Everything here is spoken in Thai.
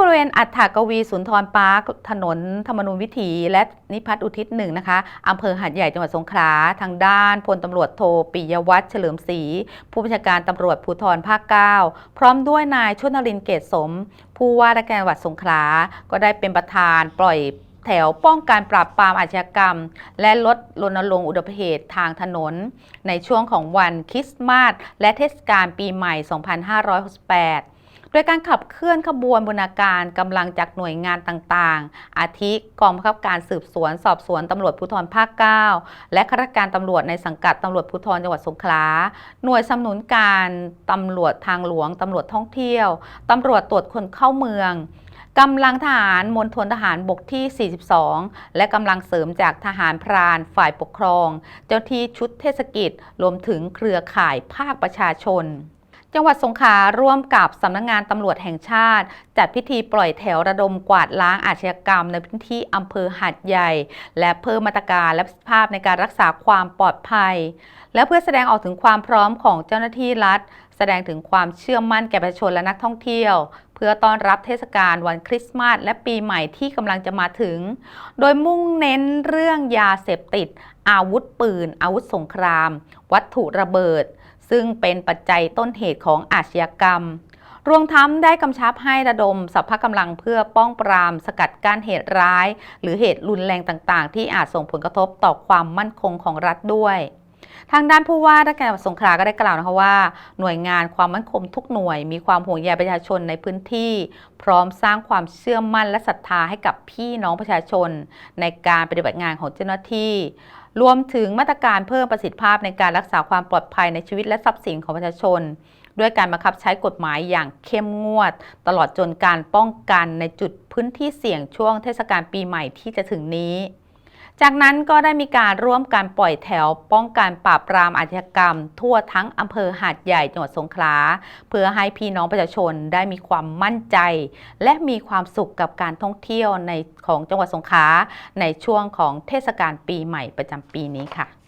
บริเวณอัฏฐกวีสุนทรปาร์คถนนธรรมนูญวิถี และนิพัฒน์อุทิศหนึ่งนะคะอำเภอหาดใหญ่จังหวัดสงขลาทางด้านพลตำรวจโทปิยวัฒน์เฉลิมศรีผู้บัญชาการตำรวจภูธรภาค 9 พร้อมด้วยนายชนรินเกตสม ผู้ว่าราชการจังหวัดสงขลาก็ได้เป็นประธานปล่อยแถวป้องกันปราบปรามอาชญากรรม และลดรณรงค์อุบัติเหตุทางถนน ในช่วงของวันคริสต์มาสและเทศกาลปีใหม่ 2568 โดยการขับเคลื่อนขบวนบรรณาการกำลังจากหน่วยงานต่างๆ อาทิกองบังคับการสืบสวน สอบสวนตำรวจภูธรภาค 9 และข้าราชการตำรวจในสังกัดตำรวจภูธรจังหวัดสงขลา หน่วยสำนุนการตำรวจทางหลวงตำรวจท่องเที่ยวตำรวจตรวจคนเข้าเมืองกำลังทหารมณฑลทหารบกที่ 42 และกำลังเสริมจากทหารพรานฝ่ายปกครอง เจ้าที่ชุดเทศกิจรวมถึงเครือข่ายภาคประชาชน จังหวัดสงขลาร่วมกับสำนักงงานตำรวจแห่งชาติ จัดพิธีปล่อยแถวระดมกวาดล้างอาชญากรรมในพื้นที่อำเภอหัดใหญ่ และเพิ่มมาตรการและภาพในการรักษาความปลอดภัย และเพื่อแสดงออกถึงความพร้อมของเจ้าหน้าที่รัฐ แสดงถึงความเชื่อมั่นแก่ประชาชนและนักท่องเที่ยว พื่อต้อนรับเทศกาลวันคริสต์มาสและปีใหม่ที่กำลังจะมาถึง โดยมุ่งเน้นเรื่องยาเสพติด อาวุธปืน อาวุธสงคราม วัตถุระเบิด ซึ่งเป็นปัจจัยต้นเหตุของอาชญากรรม รวมทั้งได้กำชับให้ระดมสัพพะกำลังเพื่อป้องปราม สกัดกั้นเหตุร้าย หรือเหตุรุนแรงต่างๆ ที่อาจส่งผลกระทบต่อความมั่นคงของรัฐด้วย ทางด้านผู้ว่าราชการจังหวัดสงขลาก็ได้กล่าวนะคะว่า หน่วยงานความมั่นคงทุกหน่วย มีความห่วงใยประชาชนในพื้นที่ พร้อมสร้างความเชื่อมั่นและศรัทธาให้กับพี่น้องประชาชน ในการปฏิบัติงานของเจ้าหน้าที่รวมถึงมาตรการเพิ่มประสิทธิภาพในการรักษาความปลอดภัยในชีวิตและทรัพย์สินของประชาชน ด้วยการบังคับใช้กฎหมายอย่างเข้มงวด ตลอดจนการป้องกันในจุดพื้นที่เสี่ยงช่วงเทศกาลปีใหม่ที่จะถึงนี้ จากนั้นก็ได้มีการร่วมกันปล่อยแถวป้องกันปราบปรามอาชญากรรม ทั่วทั้งอำเภอหาดใหญ่จังหวัดสงขลา เพื่อให้พี่น้องประชาชนได้มีความมั่นใจ และมีความสุขกับการท่องเที่ยวในของจังหวัดสงขลาในช่วงของเทศกาลปีใหม่ประจำปีนี้ค่ะ